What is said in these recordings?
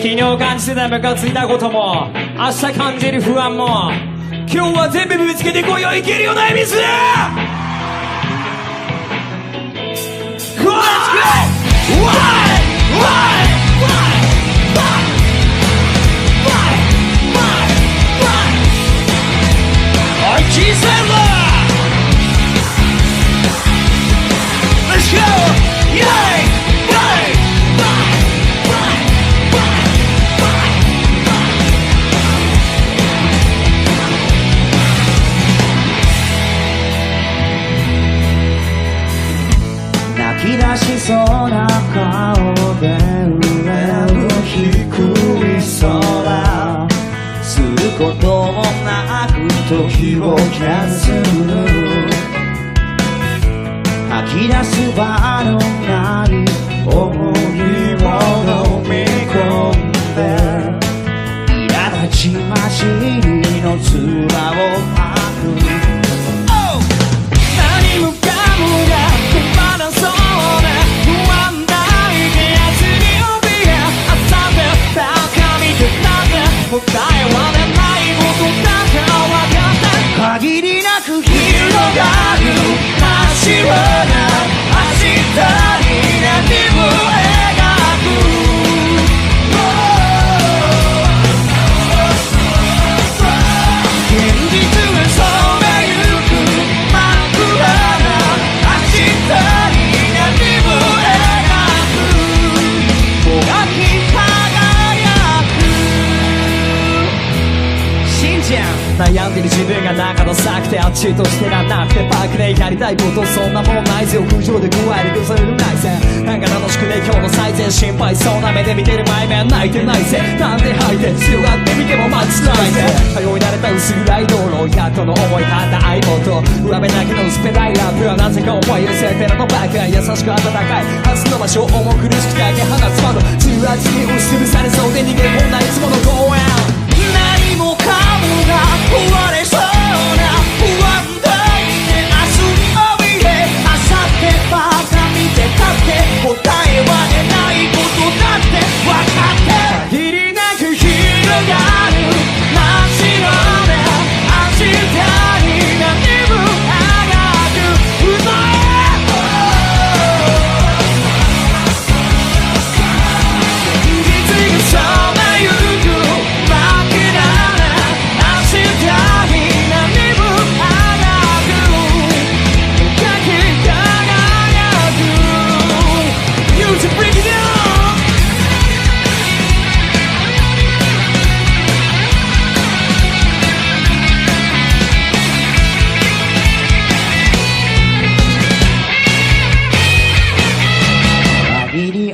昨日感じてたムカついたことも明日感じる不安も今日は全部ぶつけてこいよいけるよな恵比寿しそうな顔で上を低い空」「することもなく時を削る」「吐き出す場のない思い。がる真っ白な中の咲くてあっちとしてらんなくてパークでやりたいことそんなもんないぜ屋上で加えるされるないぜなんか楽しくね今日の最善心配そうな目で見てる前面泣いてないぜなんで吐いて強がってみても待ちないぜ通い慣れた薄暗い道路やっとの思い立った相棒と上辺だけの薄っぺらいラップはなぜか思い寄せてるのばか優しく温かい初の場所重苦しくて開け放つ窓重圧に押しつぶされそうで逃げ込んだいつもの公園何もかもが壊れ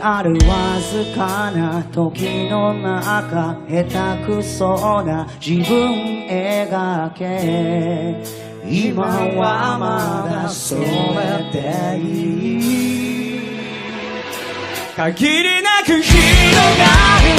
あるわずかな時の中下手くそな自分描け。今はまだそれでいい。限りなく広広がる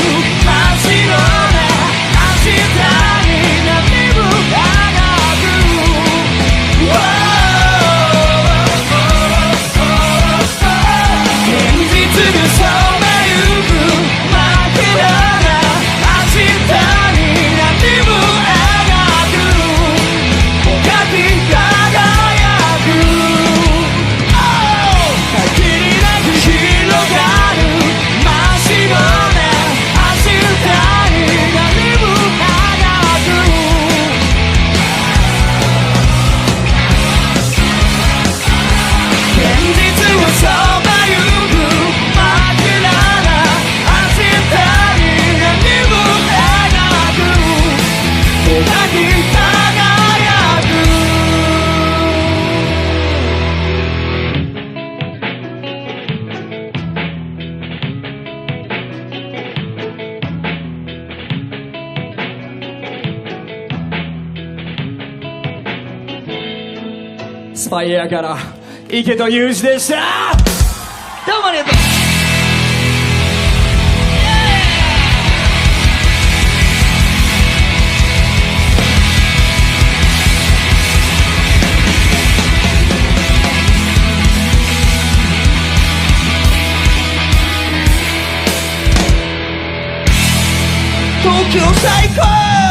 スパイエアから池と裕二でした。どうもありがとう。東京最高！